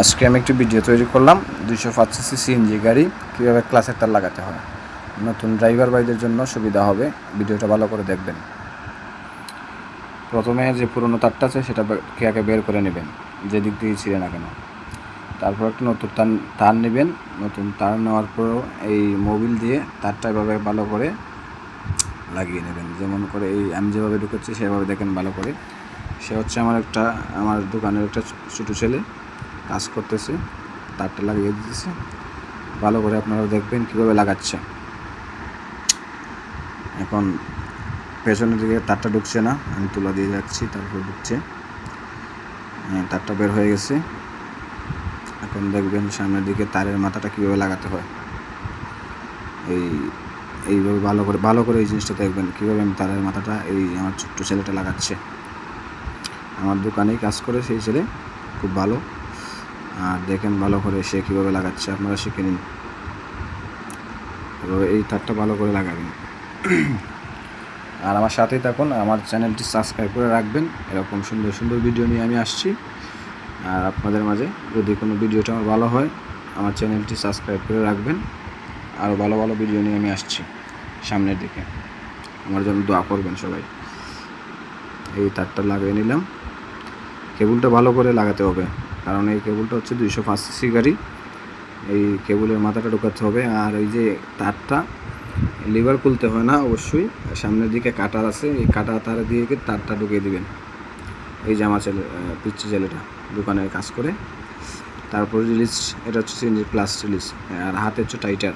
আজকে আমি একটি ভিডিও তৈরি করলাম, দুইশো পাঁচ সিসি সিএনজি গাড়ি, কীভাবে ক্লাসের তার লাগাতে হয়। নতুন ড্রাইভার ভাইদের জন্য সুবিধা হবে, ভিডিওটা ভালো করে দেখবেন। প্রথমে যে পুরনো তারটা আছে, সেটা আগে বের করে নেবেন, যে দিক দিয়ে ছিঁড়ে না কেন। তারপর একটা নতুন তার তার নেবেন, নতুন তার নেওয়ার পর এই মোবিল দিয়ে তারটা এভাবে ভালো করে লাগিয়ে নেবেন। যেমন করে এই আমি যেভাবে ঢুকেছি, সেভাবে দেখেন ভালো করে। সে হচ্ছে আমার একটা, আমার দোকানের একটা ছোটো ছেলে। কাজ করতেছে তারটা লাগিয়ে দিতেছে। ভালো করে আপনারা দেখবেন কীভাবে লাগাচ্ছে। এখন পেছনের দিকে তারটা ঢুকছে না আমি তুলা দিয়ে যাচ্ছি তারপর ঢুকছে। হ্যাঁ, তারটা বের হয়ে গেছে। এখন দেখবেন সামনের দিকে তারের মাথাটা কীভাবে লাগাতে হয়। এই এইভাবে ভালো করে ভালো করে এই জিনিসটা দেখবেন কীভাবে আমি তারের মাথাটা এই আমার ছোট্ট ছেলেটা লাগাচ্ছে। আমার দোকানেই কাজ করে সেই ছেলে খুব ভালো। আর দেখেন ভালো করে সে কীভাবে লাগাচ্ছে, আপনারা শিখে নিন। এভাবে এই তারটা ভালো করে লাগাবেন। আর আমার সাথেই থাকুন, আমার চ্যানেলটি সাবস্ক্রাইব করে রাখবেন। এরকম সুন্দর সুন্দর ভিডিও নিয়ে আমি আসছি। আর আপনাদের মাঝে যদি কোনো ভিডিওটা আমার ভালো হয়, আমার চ্যানেলটি সাবস্ক্রাইব করে রাখবেন। আরও ভালো ভালো ভিডিও নিয়ে আমি আসছি সামনের দিকে। আমার জন্য দোয়া করবেন সবাই। এই তারটা লাগিয়ে নিলাম। কেবলটা ভালো করে লাগাতে হবে। কারণ এই কেবলটা হচ্ছে দুইশো পাঁচ সিসি গাড়ি। এই কেবলের মাথাটা ঢোকাতে হবে আর এই যে তারটা লিভার খুলতে হয় না অবশ্যই। সামনের দিকে কাটা আছে, এই কাটা তার দিয়ে তারটা ঢুকিয়ে দিবেন। এই জামা ছেলে পিচ্ছি ছেলেটা দোকানের কাজ করে। তারপর রিলিজ এটা হচ্ছে সিএনজি প্লাস রিলিজ আর হাতে হচ্ছে টাইটার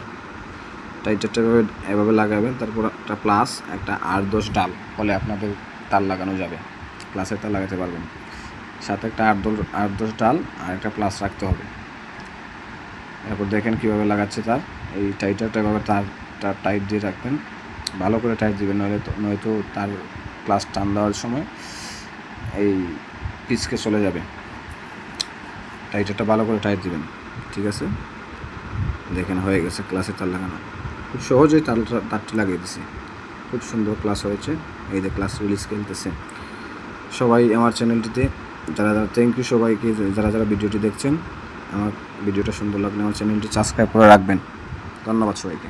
টাইটারটা এভাবে এভাবে লাগাবেন, তারপর একটা প্লাস একটা আট দশ ডাল ফলে আপনাদের তার লাগানো যাবে। প্লাসের তার লাগাতে পারবেন। সাথে একটা আট দশ আট দশ ডাল আর একটা প্লাস রাখতে হবে। এরপর দেখেন কীভাবে লাগাচ্ছে তার। এই টাইটারটা এভাবে তারটা টাইট দিয়ে রাখবেন। ভালো করে টাইট দিবেন, নইলে নয়তো তার প্লাস টান দেওয়ার সময় এই পিচকে চলে যাবে। টাইটারটা ভালো করে টাইট দিবেন, ঠিক আছে? দেখেন হয়ে গেছে ক্লাসে তার লাগানো। খুব সহজেই তারটা তারটি লাগিয়ে দিছি। খুব সুন্দর ক্লাস হয়েছে। এই যে ক্লাস রিলিজ খেলতেছে। সবাই আমার চ্যানেলটিতে যারা যারা থ্যাংক ইউ সবাইকে, যারা যারা ভিডিওটি দেখছেন, আমার ভিডিওটা সুন্দর লাগলে আমার চ্যানেলটি সাবস্ক্রাইব করে রাখবেন। ধন্যবাদ সবাইকে।